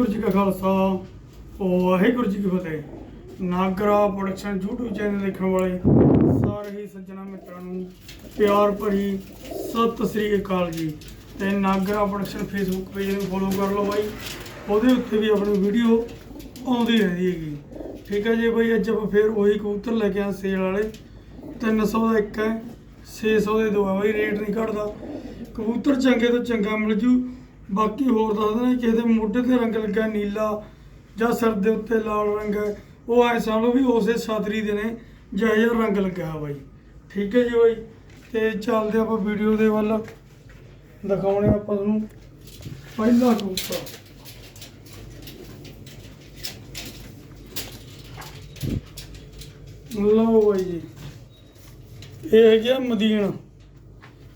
ਵਾਹਿਗੁਰੂ ਜੀ ਕਾ ਖਾਲਸਾ, ਵਾਹਿਗੁਰੂ ਜੀ ਕੀ ਫਤਿਹ। Nagra production YouTube channel ਦੇਖਣ ਵਾਲੇ ਸਾਰੇ ਹੀ ਸੱਜਣਾ ਮਿੱਤਰਾਂ ਨੂੰ ਪਿਆਰ ਭਰੀ ਸਤਿ ਸ੍ਰੀ ਅਕਾਲ ਜੀ। ਤੇ ਨਾਗਰਾ ਪ੍ਰੋਡਕਸ਼ਨ ਫੇਸਬੁੱਕ ਪੇਜ ਨੂੰ ਫੋਲੋ ਕਰ ਲਓ ਬਾਈ। ਉਹਦੇ ਉੱਤੇ ਵੀ ਆਪਣੀ ਵੀਡੀਓ ਆਉਂਦੀ ਰਹਿੰਦੀ ਹੈਗੀ। ਠੀਕ ਹੈ ਜੀ ਬਾਈ, ਅੱਜ ਆਪਾਂ ਫੇਰ ਉਹੀ ਕਬੂਤਰ ਲੈ ਕੇ ਆ ਸੇਲ ਵਾਲੇ। 300 ਦਾ ਇੱਕ ਹੈ 600 ਦੇ ਦੋ ਹੈ ਬਾਈ, ਰੇਟ ਨਹੀਂ ਘਟਦਾ। ਕਬੂਤਰ ਚੰਗੇ ਤੋਂ ਚੰਗਾ ਮਿਲ ਜੂ। ਬਾਕੀ ਹੋਰ ਦੱਸਦੇ ਨੇ ਕਿਸੇ ਦੇ ਮੋਢੇ ਤੇ ਰੰਗ ਲੱਗਾ ਨੀਲਾ ਜਾਂ ਸਿਰ ਦੇ ਉੱਤੇ ਲਾਲ ਰੰਗ ਹੈ। ਉਹ ਐ ਸਮਝੋ ਵੀ ਉਸੇ ਛਾਤਰੀ ਦੇ ਨੇ, ਜਿਹੋ ਜਿਹਾ ਰੰਗ ਲੱਗਾ ਬਾਈ। ਠੀਕ ਹੈ ਜੀ ਬਾਈ, ਤੇ ਚੱਲਦੇ ਆਪਾਂ ਵੀਡੀਓ ਦੇ ਵੱਲ। ਦਿਖਾਉਣੇ ਆਪਾਂ ਤੁਹਾਨੂੰ ਪਹਿਲਾ ਕਬੂਤਰ। ਲਓ ਬਾਈ ਜੀ, ਇਹ ਹੈ ਗਿਆ ਮਦੀਨਾ।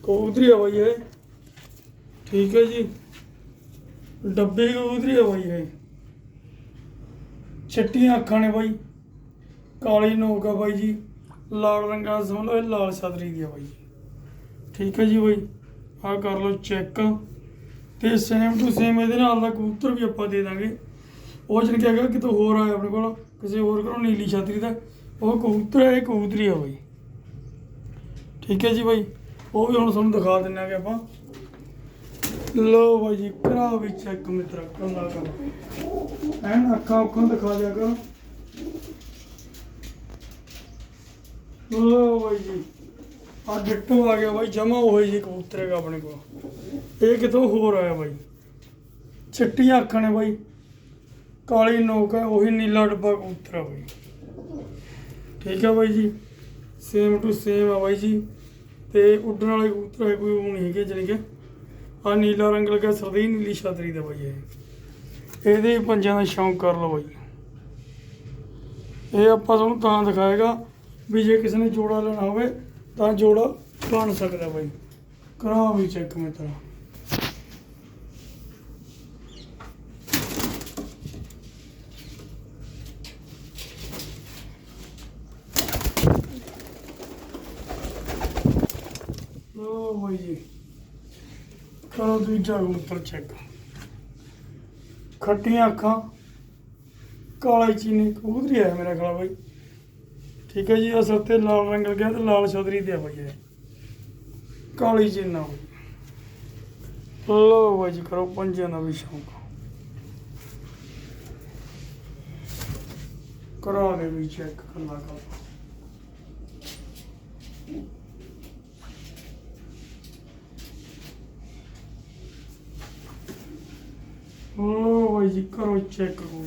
ਕਬੂਤਰੀ ਆ ਬਾਈ ਇਹ। ਠੀਕ ਹੈ ਜੀ। ਡੱਬੇ ਕਬੂਤਰੀ ਆ ਬਾਈ ਇਹ। ਚਿੱਟੀਆਂ ਅੱਖਾਂ ਨੇ ਬਾਈ। ਕਾਲੀ ਨੋਕ ਆ ਬਾਈ ਜੀ। ਲਾਲ ਰੰਗਾ ਸਮਝ ਲਓ, ਇਹ ਲਾਲ ਸਦਰੀ ਦੀ ਆ ਬਾਈ ਠੀਕ ਹੈ ਜੀ ਬਾਈ। ਆਹ ਕਰ ਲਓ ਚੈੱਕ। ਤੇ ਸੇਮ ਟੂ ਸੇਮ ਇਹਦੇ ਨਾਲ ਦਾ ਕਬੂਤਰ ਵੀ ਆਪਾਂ ਦੇ ਦਾਂਗੇ। ਉਹ ਜਨ ਕਿਹਾ ਹੈਗਾ ਕਿਤੋਂ ਹੋਰ ਆਇਆ ਆਪਣੇ ਕੋਲ। ਕਿਸੇ ਹੋਰ ਕੋਲੋਂ ਨੀਲੀ ਛਾਤਰੀ ਦਾ। ਉਹ ਕਬੂਤਰ ਹੈ ਇਹ ਕਬੂਤਰੀ ਆ ਬਾਈ। ਠੀਕ ਹੈ ਜੀ ਬਾਈ। ਉਹ ਵੀ ਹੁਣ ਤੁਹਾਨੂੰ ਦਿਖਾ ਦਿੰਨੇ ਆਗੇ ਆਪਾਂ। ਲੋ ਬਾਈ ਜੀ, ਕਰਾ ਵੀ ਚੈੱਕ ਮਿੱਤਰਾ ਕੰਨਾ ਕਰ। ਐਨ ਅੱਖਾਂ ਉੱਖਾਂ ਦਿਖਾ ਦਿਆ ਕਰ। ਲੋ ਬਾਈ ਜੀ ਆ ਡਿੱਟੂ ਆ ਗਿਆ ਬਾਈ, ਜਮਾ ਹੋਈ ਜੀ ਕਬੂਤਰ ਹੈਗਾ ਆਪਣੇ ਕੋਲ। ਇਹ ਕਿਤੋਂ ਹੋਰ ਆਇਆ ਬਾਈ? ਚਿੱਟੀਆਂ ਅੱਖਾਂ ਨੇ ਬਾਈ। ਕਾਲੀ ਨੋਕ ਹੈ, ਉਹੀ ਨੀਲਾ ਡੱਬਾ ਕਬੂਤਰ ਆ ਬਾਈ। ਠੀਕ ਹੈ ਬਾਈ ਜੀ ਸੇਮ ਟੂ ਸੇਮ ਆ ਬਾਈ ਜੀ। ਤੇ ਉੱਡਣ ਵਾਲੇ ਕਬੂਤਰ ਹੈ ਕੋਈ ਉਹ ਨਹੀਂ ਹੈਗੇ, ਜਾਣੀ ਕਿ ਆ ਨੀਲਾ ਰੰਗ ਲੱਗਾ, ਸਰਦੀ ਨੀਲੀ ਛਾਤਰੀ ਦਾ ਬਾਈ ਇਹ। ਇਹਦੇ ਪੰਜਾਂ ਦਾ ਸ਼ੌਂਕ ਕਰ ਲਓ ਬਾਈ। ਇਹ ਆਪਾਂ ਤੁਹਾਨੂੰ ਤਾਂ ਦਿਖਾਏਗਾ ਵੀ ਜੇ ਕਿਸੇ ਨੇ ਜੋੜਾ ਲੈਣਾ ਹੋਵੇ ਤਾਂ ਜੋੜਾ ਬਣ ਸਕਦਾ ਬਾਈ। ਕਰਾ ਵੀ ਚੈੱਕ ਮਿੱਤਰਾ ਲੋ ਬਾਈ ਜੀ। ਕਰੋ, ਦੂਜਾ ਕਬੂਤਰ ਚੈੱਕ ਖੱਟੀਆਂ ਅੱਖਾਂ। ਕਾਲਾ ਚੀਨੀ। ਕਬੂਤਰੀ ਹੈ ਮੇਰਾ ਖਿਆਲ ਬਾਈ। ਠੀਕ ਹੈ ਜੀ ਅਸਲ ਤੇ ਲਾਲ ਰੰਗ ਲੱਗਿਆ ਤੇ ਲਾਲ ਛਤਰੀ ਤੇ ਆ ਬਾਈ ਇਹ। ਕਾਲੀ ਚੀਨਾ ਲੋ ਬਾਈ ਜੀ, ਕਰੋ ਪੰਜਾਂ ਦਾ ਵੀ ਸ਼ੌਂਕ। ਕਰਾ ਦੇ ਵੀ ਚੈੱਕ ਕਰਨਾ ਕਰ। ਲੋ ਜੀ ਕਰੋ ਚੈੱਕ ਕਰੋ।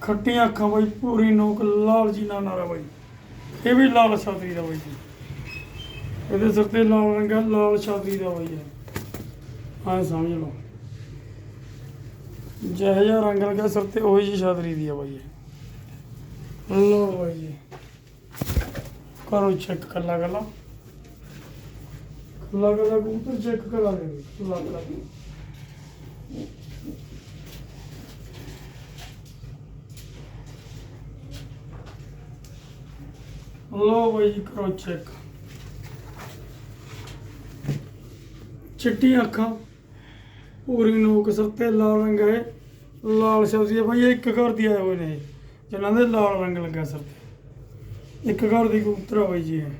ਖੱਟੀਆਂ ਅੱਖਾਂ ਬਾਈ, ਪੂਰੀ ਨੋਕ ਲਾਲ ਜੀ ਨਾਲ ਨਾਰਾ ਬਾਈ। ਇਹ ਵੀ ਲਾਲ ਛਾਤਰੀ ਦਾ ਬਾਈ ਜੀ। ਇਹਦੇ ਸਿਰ ਤੇ ਲਾਲ ਰੰਗਾ ਲਾਲ ਛਾਤਰੀ ਦਾ ਬਾਈ ਹੈ ਆਹ ਸਮਝ ਲਓ। ਜਿਹੋ ਜਿਹਾ ਰੰਗ ਲੱਗਾ ਸਿਰ ਤੇ, ਉਹੀ ਜੀ ਛਾਤਰੀ ਦੀ ਆ ਬਾਈ ਇਹ। ਲੋ ਬਾਈ ਜੀ। ਕਰੋ ਚੈੱਕ, ਕੱਲਾ ਕੱਲਾ। ਕੱਲਾ ਕੱਲਾ ਕਬੂਤਰ ਚੈੱਕ ਕਰਾ ਦੇ ਕੱਲਾ ਕੱਲਾ। ਲੋ ਬਾਈ ਕਰੋ ਚੈੱਕ ਚਿੱਟੀਆਂ ਅੱਖਾਂ ਪੂਰੀ ਨੋਕ ਸਿਰ ਤੇ ਲਾਲ ਰੰਗ ਹੈ। ਲਾਲ ਸਬਜ਼ੀ ਹੈ ਬਾਈ ਇੱਕ ਘਰ ਦੀ ਆਏ ਹੋਏ ਨੇ ਇਹ, ਜਿਨ੍ਹਾਂ ਦੇ ਲਾਲ ਰੰਗ ਲੱਗਾ ਸਰ ਤੇ। ਇੱਕ ਘਰ ਦੀ ਕਬੂਤਰ ਆ ਬਾਈ ਜੀ ਇਹ।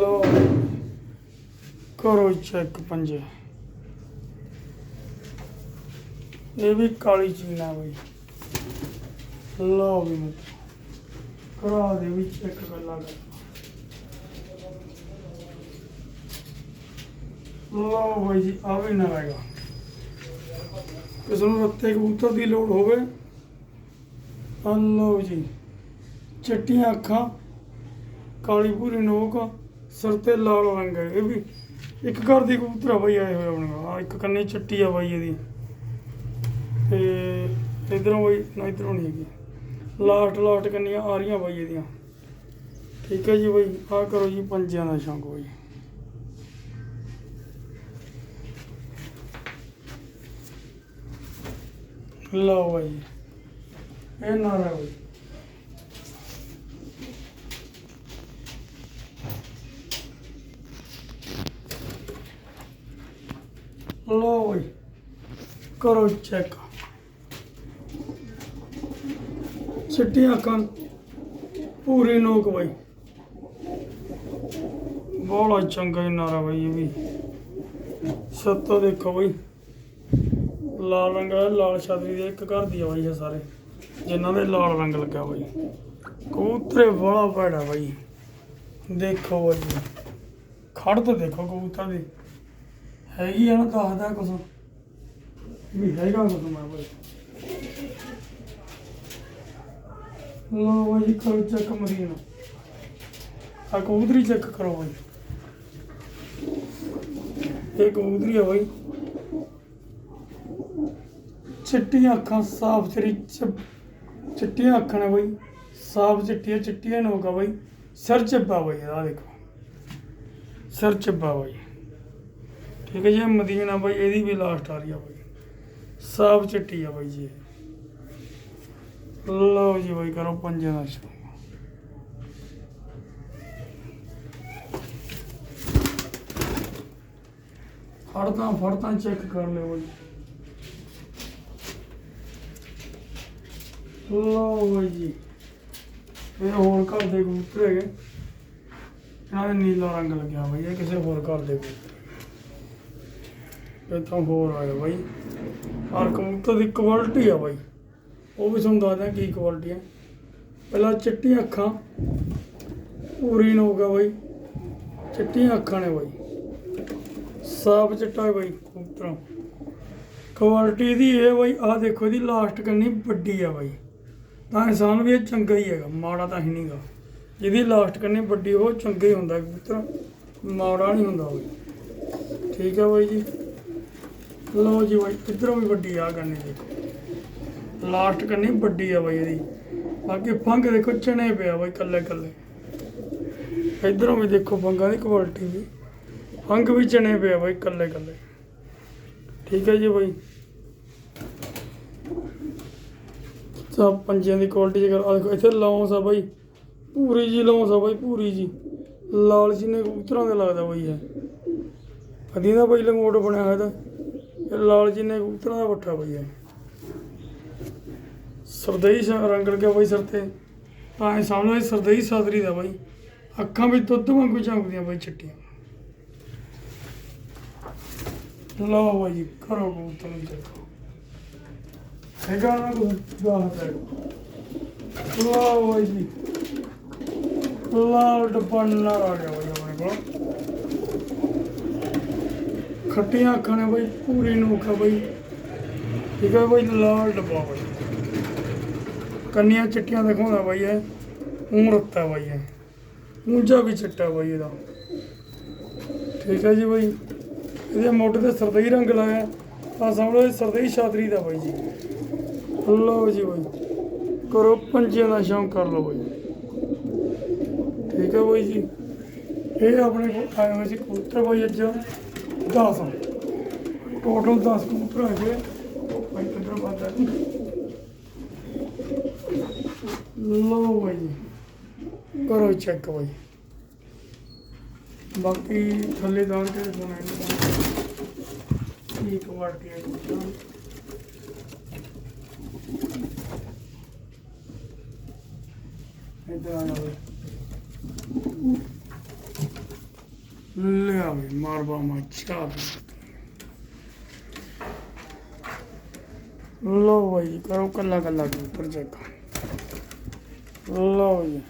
ਲੋ ਕਰੋ ਚੈੱਕ ਪੰਜੇ। ਇਹ ਵੀ ਕਾਲੀ ਚੀਨਾ ਬਾਈ। ਲਓ ਵੀ ਮਿੱਤਰੋ, ਕਰਾ ਦੇ ਵੀ ਚੈੱਕ ਕਰ। ਲਓ ਬਾਈ ਜੀ ਆ ਵੀ ਨਾ ਹੈਗਾ। ਕਿਸੇ ਨੂੰ ਰੱਤੇ ਕਬੂਤਰ ਦੀ ਲੋੜ ਹੋਵੇ ਆ ਲਓ ਜੀ। ਚਿੱਟੀਆਂ ਅੱਖਾਂ, ਕਾਲੀ ਪੂਰੀ ਨੋਕ, ਸਿਰ ਤੇ ਲਾਲ ਰੰਗ ਹੈ। ਇਹ ਵੀ ਇੱਕ ਘਰ ਦੀ ਕਬੂਤਰ ਆ ਬਾਈ, ਆਏ ਹੋਏ ਆਪਣੇ ਕੋਲ। ਆ ਇੱਕ ਕੰਨੇ ਚਿੱਟੀ ਆ ਬਾਈ ਇਹਦੀ। ਤੇ ਇਧਰੋਂ ਬਾਈ, ਨਾ ਇਧਰੋਂ ਨਹੀਂ ਹੈਗੀ। ਲਾਸਟ ਲਾਸਟ ਕੰਨੀਆਂ ਆ ਰਹੀਆਂ ਬਾਈ ਇਹਦੀਆਂ। ਠੀਕ ਹੈ ਜੀ ਬਾਈ, ਆਹ ਕਰੋ ਜੀ ਪੰਜਿਆਂ ਦਾ ਸ਼ੌਂਕ ਬਾਈ। ਲਓ ਬਾਈ। ਇਹ ਨਾਰਾ ਬਾਈ। ਲੋ ਬਈ ਕਰੋ ਚੈੱਕ ਸਿੱਟੀਆਂ ਅੱਖਾਂ ਪੂਰੀ ਨੋਕ ਬਈ ਬੋਲਾ ਚੰਗਾ ਹੀ ਨਾਰਾ ਬਈ ਇਹ ਵੀ ਸੱਤੋ ਦੇਖੋ ਬਈ ਲਾਲ ਰੰਗ ਵਾਲਾ ਲਾਲ ਛਾਦਰੀ ਦੇ ਇੱਕ ਘਰ ਦੀ ਆ ਬਈ ਇਹ ਸਾਰੇ ਜਿਨ੍ਹਾਂ ਦੇ ਲਾਲ ਰੰਗ ਲੱਗਾ ਬਈ ਕਬੂਤਰੇ ਬੜਾ ਭੈੜਾ ਬਈ ਦੇਖੋ ਬਈ ਖੜ ਤਾਂ ਦੇਖੋ ਕਬੂਤਰ ਦੀ ਹੈਗੀ ਆ ਨਾ ਦੱਸਦਾ ਕੁਛ। ਵੀ ਹੈਗਾ ਕੁਛ ਮੈਂ ਬਈ। ਲੋ ਬਈ ਕਰੋ ਚੈੱਕ ਮਰੀਨ ਆ ਕਬੂਤਰੀ ਚੈੱਕ ਕਰੋ ਬਈ। ਇਹ ਕਬੂਤਰੀ ਆ ਬਈ। ਚਿੱਟੀਆਂ ਅੱਖਾਂ, ਸਾਫ਼ ਤੇਰੀ ਚਿੱਟੀਆਂ ਅੱਖਾਂ ਨੇ ਬਈ। ਸਾਫ਼ ਚਿੱਟੀਆਂ ਚਿੱਟੀਆਂ ਨੋਕ ਆ ਸਿਰ ਚੱਬਾ ਬਈ ਆ ਦੇਖੋ। ਸਿਰ ਚੱਬਾ ਬਈ। ਠੀਕ ਹੈ ਜੀ, ਇਹ ਮਦੀਨਾ ਬਈ, ਇਹਦੀ ਵੀ ਲਾਸਟ ਆ ਰਹੀ ਆ ਬਾਈ। ਸਾਫ਼ ਚਿੱਟੀ ਆ ਬਾਈ ਜੀ ਲਓ ਜੀ ਬਾਈ, ਕਰੋ ਪੰਜੇ ਦਾ ਸ਼ੌਕ ਫੜਦਾ ਫੜਦਾ ਚੈੱਕ ਕਰ ਲਿਓ ਬਈ। ਲਓ ਬਈ ਜੀ। ਇਹ ਹੋਰ ਘਰ ਦੇ ਕਬੂਤਰ ਹੈਗੇ। ਇਹਨਾਂ ਦੇ ਨੀਲਾ ਰੰਗ ਲੱਗਿਆ ਬਈ, ਇਹ ਕਿਸੇ ਹੋਰ ਘਰ ਦੇ ਕਬੂਤਰ। ਇੱਥੋਂ ਹੋਰ ਆਇਆ ਬਾਈ। ਹਰ ਕਬੂਤਰ ਦੀ ਕੁਆਲਿਟੀ ਆ ਬਾਈ। ਉਹ ਵੀ ਤੁਹਾਨੂੰ ਦੱਸਦਾ ਕੀ ਕੁਆਲਿਟੀ ਹੈ ਪਹਿਲਾਂ ਚਿੱਟੀਆਂ ਅੱਖਾਂ। ਪੂਰੀ ਨੋਕ ਆ ਬਾਈ। ਚਿੱਟੀਆਂ ਅੱਖਾਂ ਨੇ ਬਾਈ। ਸਾਫ਼ ਚਿੱਟਾ ਹੈ ਬਈ ਕਬੂਤਰਾਂ। ਕੁਆਲਿਟੀ ਦੀ ਇਹ ਬਾਈ, ਆਹ ਦੇਖੋ ਇਹਦੀ ਲਾਸਟ ਕੰਨੀ ਵੱਡੀ ਆ ਬਾਈ। ਤਾਂ ਇਨਸਾਨ ਵੀ ਇਹ ਚੰਗਾ ਹੀ ਹੈਗਾ, ਮਾੜਾ ਤਾਂ ਹੀ ਨਹੀਂਗਾ। ਜਿਹਦੀ ਲਾਸਟ ਕੰਨੀ ਵੱਡੀ, ਉਹ ਚੰਗਾ ਹੀ ਹੁੰਦਾ ਕਬੂਤਰ। ਮਾੜਾ ਨਹੀਂ ਹੁੰਦਾ ਬਈ। ਠੀਕ ਹੈ ਬਾਈ ਜੀ। ਲਓ ਜੀ ਬਾਈ ਇੱਧਰੋਂ ਵੀ ਵੱਡੀ ਆ ਕਰਨੀ ਦੇਖੋ ਲਾਸਟ ਕਰਨੀ ਵੱਡੀ ਆ ਬਾਈ ਇਹਦੀ। ਬਾਕੀ ਫੰਗ ਦੇਖੋ, ਚਣੇ ਪਿਆ ਬਾਈ ਕੱਲੇ ਕੱਲੇ। ਇੱਧਰੋਂ ਵੀ ਦੇਖੋ ਫੰਗਾਂ ਦੀ ਕੁਆਲਿਟੀ ਵੀ। ਫੰਗ ਵੀ ਚਣੇ ਪਿਆ ਬਾਈ ਕੱਲੇ ਕੱਲੇ। ਠੀਕ ਹੈ ਜੀ ਬਾਈ। ਤਾਂ ਪੰਜਿਆਂ ਦੀ ਕੁਆਲਿਟੀ ਜੇਕਰ ਆ ਦੇਖੋ, ਇੱਥੇ ਲੌਂਸ ਆ ਬਾਈ। ਪੂਰੀ ਜੀ ਲੌਂਸ ਆ ਬਾਈ, ਪੂਰੀ ਜੀ। ਲਾਲ ਜੀ ਨੇ ਕਬੂਤਰਾਂ ਦਾ ਲੱਗਦਾ ਬਾਈ ਹੈ ਕਦੀ ਦਾ ਬਾਈ ਲੰਗੋਟ ਬਣਿਆ ਹੋਇਆ ਤਾਂ। ਲਾਲ ਜੀ ਨੇ ਕਬੂਤਰਾਂ ਦਾ ਪੱਠਾ ਬਈ ਇਹ ਸਰਦਈ ਸ਼ਾ ਰੰਗ ਬਈ ਸਿਰ ਤੇ। ਤਾਂ ਸਾਹਮਣੇ ਸਰਦਈ ਸਾਦਰੀ ਦਾ ਬਈ। ਅੱਖਾਂ ਵੀ ਦੁੱਧ ਵਾਂਗੂ ਚਮਕਦੀਆਂ ਬਈ ਚਿੱਟੀਆਂ। ਲਓ ਬਾਈ ਕਰੋ ਕਬੂਤਰ ਨੂੰ ਦੇਖੋ ਹੈਗਾ ਨਾ ਕੋਈ ਗਾਹ ਤੇ? ਲਓ ਬਾਈ ਲਾਲ ਡੱਬਾ ਆ ਗਿਆ ਬਾਈ ਆਪਣੇ ਕੋਲ। ਖੱਟੀਆਂ ਅੱਖਾਂ ਨੇ ਬਾਈ, ਪੂਰੀ ਨੂੰ ਆ ਬਾਈ। ਠੀਕ ਹੈ ਬਾਈ, ਲਾਲ ਡੱਬਾ ਬਾਈ। ਕੰਨੀਆਂ ਚਿੱਟੀਆਂ ਦਿਖਾਉਂਦਾ ਬਾਈ ਇਹ। ਊਂ ਰੱਤਾ ਬਾਈ ਇਹ। ਉਂਝਾ ਵੀ ਚਿੱਟਾ ਬਾਈ ਇਹਦਾ। ਠੀਕ ਹੈ ਜੀ ਬਾਈ। ਇਹਦੇ ਮੋਢੇ ਤੇ ਸਰਦਈ ਰੰਗ ਲਾਇਆ। ਤਾਂ ਸਾਹਮਣੇ ਸਰਦਈ ਛਾਤਰੀ ਦਾ ਬਾਈ ਜੀ। ਲਓ ਜੀ ਬਾਈ। ਕਰੋ ਪੰਜਿਆਂ ਦਾ ਸ਼ੌਂਕ ਕਰ ਲਓ ਬਾਈ। ਠੀਕ ਹੈ ਬਾਈ ਜੀ। ਇਹ ਆਪਣੇ ਕੋਲ ਆਏ ਹੋਏ ਸੀ ਕਬੂਤਰ ਬਾਈ ਅੱਜ। 10 ਟੋਟਲ 10 ਕਬੂਤਰ ਆ ਗਏ ਭਾਈ ਕਿੱਧਰ ਬਾਤ ਲਓ ਬਾਈ ਜੀ। ਕਰੋ ਚੈੱਕ ਬਾਈ। ਬਾਕੀ ਥੱਲੇ ਦਾਣ ਕੇ ਸੁਣਾਈ ਕੀ ਕੁਆਲਿਟੀ ਹੈ। ਕਬੂਤਰਾਂ ਦੀ। ਇੱਧਰ ਜਾਵੇ ਲੈ ਆਵੇ ਮਾਰਬਾ ਮੱਛਾ ਲੋ ਬਾਈ ਕਰੋ ਕੱਲਾ ਕੱਲਾ ਕਬੂਤਰ ਚੈੱਕ ਲਓ ਜੀ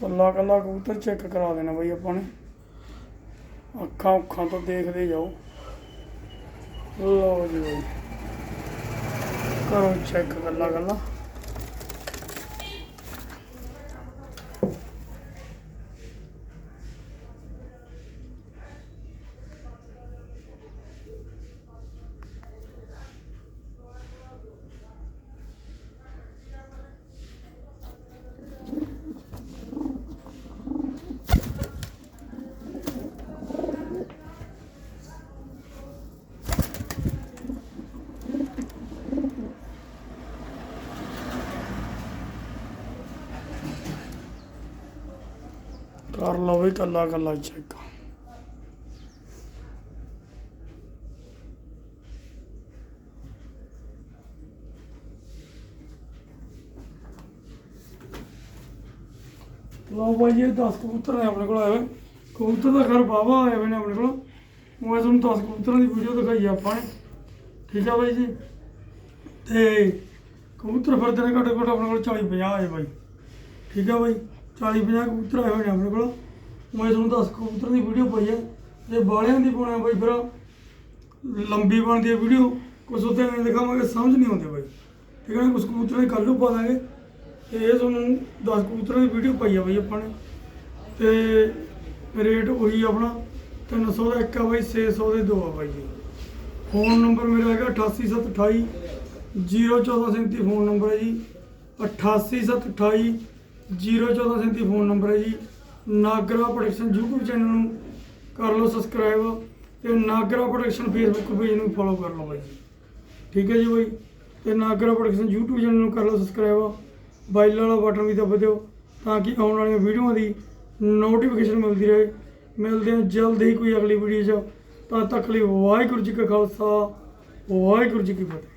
ਕੱਲਾ ਕੱਲਾ ਕਬੂਤਰ ਚੈੱਕ ਕਰਾ ਦੇਣਾ ਬਾਈ ਆਪਾਂ ਨੇ ਅੱਖਾਂ ਅੱਖਾਂ ਤੋਂ ਦੇਖਦੇ ਜਾਓ ਲਓ ਜੀ ਕਰੋ ਚੈੱਕ ਕੱਲਾ ਕੱਲਾ ਕਰ ਲਓ ਵੀ ਕੱਲਾ ਕੱਲਾ ਚੈੱਕ ਲਓ ਬਾਈ ਇਹ ਦਸ ਕਬੂਤਰ ਨੇ ਆਪਣੇ ਕੋਲ ਆਏ ਹੋਏ। ਕਬੂਤਰ ਦਾ ਘਰ ਬਾਵਾ ਆਏ ਹੋਏ ਨੇ ਆਪਣੇ ਕੋਲ। ਮੈਂ ਤੁਹਾਨੂੰ ਦਸ ਕਬੂਤਰਾਂ ਦੀ ਵੀਡੀਓ ਦਿਖਾਈ ਆਪਾਂ ਨੇ। ਠੀਕ ਆ ਬਾਈ ਜੀ? ਤੇ ਕਬੂਤਰ ਫਿਰਦੇ ਨੇ ਘੱਟੋ ਘੱਟ ਆਪਣੇ ਕੋਲ 40 50 ਆਏ ਬਾਈ। ਠੀਕ ਆ ਬਾਈ? 40 50 ਕਬੂਤਰ ਆਏ ਹੋਏ ਨੇ ਆਪਣੇ ਕੋਲ। ਮੈਂ ਤੁਹਾਨੂੰ 10 ਕਬੂਤਰ ਦੀ ਵੀਡੀਓ ਪਾਈ ਆ। ਜੇ ਬਾਲਿਆਂ ਦੀ ਪਾਉਣਾ ਬਾਈ ਫਿਰ। ਲੰਬੀ ਬਣਦੀ ਹੈ ਵੀਡੀਓ ਕੁਝ ਉੱਤੇ ਨਹੀਂ ਦਿਖਾਵਾਂਗੇ, ਸਮਝ ਨਹੀਂ ਆਉਂਦੀ ਬਾਈ। ਠੀਕ ਹੈ ਨਾ ਕੁਝ ਕਬੂਤਰਾਂ ਦੀ ਕੱਲ੍ਹ ਨੂੰ ਪਾ ਦਾਂਗੇ। ਤੇ ਇਹ ਤੁਹਾਨੂੰ 10 ਕਬੂਤਰਾਂ ਦੀ ਵੀਡੀਓ ਪਾਈ ਆ ਬਾਈ ਆਪਾਂ ਨੇ। ਤੇ ਰੇਟ ਉਹੀ ਆਪਣਾ। 300 ਦਾ ਇੱਕ ਆ ਬਾਈ 600 ਦੇ ਦੋ ਆ ਬਾਈ ਜੀ। ਫੋਨ ਨੰਬਰ ਮੇਰਾ ਹੈਗਾ 88728 01437 ਫੋਨ ਨੰਬਰ ਹੈ ਜੀ। 88728 01437 ਫੋਨ ਨੰਬਰ ਹੈ ਜੀ। ਨਾਗਰਾ ਪ੍ਰੋਡਕਸ਼ਨ YouTube ਚੈਨਲ ਨੂੰ ਕਰ ਲਓ ਸਬਸਕ੍ਰਾਈਬ ਤੇ ਨਾਗਰਾ ਪ੍ਰੋਡਕਸ਼ਨ ਫੇਸਬੁੱਕ ਪੇਜ ਨੂੰ ਫੋਲੋ ਕਰ ਲਓ ਬਾਈ ਜੀ। ਠੀਕ ਹੈ ਜੀ ਬਾਈ। ਤੇ ਨਾਗਰਾ ਪ੍ਰੋਡਕਸ਼ਨ YouTube ਚੈਨਲ ਨੂੰ ਕਰ ਲਓ ਸਬਸਕ੍ਰਾਈਬ ਬਾਈਲ ਵਾਲਾ ਬਟਨ ਵੀ ਦਬਾ ਦਿਓ ਤਾਂ ਕਿ ਆਉਣ ਵਾਲੀਆਂ ਵੀਡੀਓਆਂ ਦੀ ਨੋਟੀਫਿਕੇਸ਼ਨ ਮਿਲਦੀ ਰਹੇ। ਮਿਲਦੇ ਹਾਂ ਜਲਦ ਹੀ ਕੋਈ ਅਗਲੀ ਵੀਡੀਓ 'ਚ। ਤਦ ਤੱਕ ਲਈ ਵਾਹਿਗੁਰੂ ਜੀ ਕਾ ਖਾਲਸਾ, ਵਾਹਿਗੁਰੂ ਜੀ ਕੀ ਫਤਿਹ।